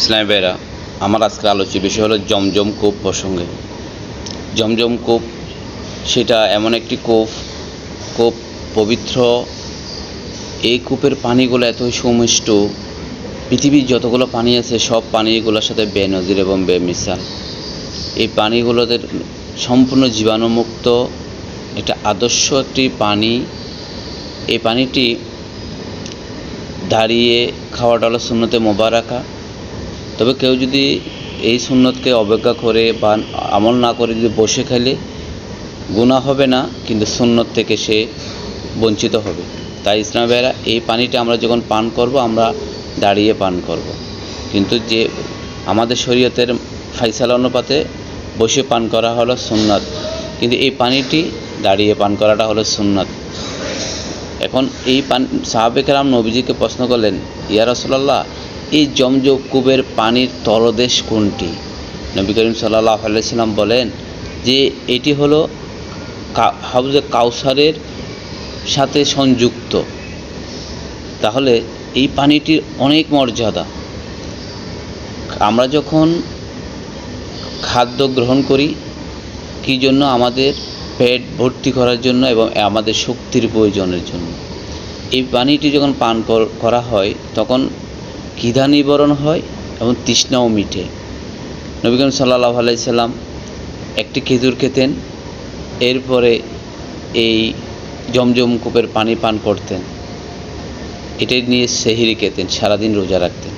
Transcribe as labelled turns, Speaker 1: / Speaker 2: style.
Speaker 1: ইসলামী ভাইরা আমার আজকের আলোচ্য বিষয় হলো জমজম কূপ প্রসঙ্গে। জমজম কূপ, সেটা এমন একটি কূপ কূপ পবিত্র। এই কূপের পানিগুলো এতই সুমিষ্ট, পৃথিবীর যতগুলো পানি আছে, সব পানিগুলোর সাথে বেনজির এবং বেমিশাল এই পানিগুলোদের সম্পূর্ণ জীবাণুমুক্ত, এটা আদর্শ একটি পানি। এই পানিটি দাঁড়িয়ে খাওয়াটা হলো শূন্যতে মোবারাকা। তবে কেউ যদি এই সুন্নতকে অবজ্ঞা করে বা আমল না করে যদি বসে খেলে গুণা হবে না, কিন্তু সুন্নত থেকে সে বঞ্চিত হবে তাই ইসলাম ভাইরা এই পানিটা আমরা যখন পান করব, আমরা দাঁড়িয়ে পান করব। কিন্তু যে আমাদের শরীয়তের ফাইসালা অনুপাতে বসে পান করা হলো সুন্নত, কিন্তু এই পানিটি দাঁড়িয়ে পান করাটা হলো সুন্নত এখন এই পান সাহাবেকেরাম নবীজিকে প্রশ্ন করলেন, ইয়া রসল্লাহ এই জমজম কূপের পানির তলদেশ কোনটি? নবী করিম সাল্লাহ আলাইসাল্লাম বলেন যে এটি হলো হাউজে কাউসারের সাথে সংযুক্ত। তাহলে এই পানিটির অনেক মর্যাদা। আমরা যখন খাদ্য গ্রহণ করি, কী জন্য? আমাদের পেট ভর্তি করার জন্য এবং আমাদের শক্তির প্রয়োজনের জন্য। এই পানিটি যখন পান করা হয়, তখন ক্ষিধা নিবরণ হয় এবং তৃষ্ণাও মিঠে। নবী করিম সাল্লাহ আলাইসাল্লাম একটি খেজুর খেতেন, এরপরে এই জমজম কূপের পানি পান করতেন। এটাই নিয়ে সেহিরি খেতেন, সারাদিন রোজা রাখতেন।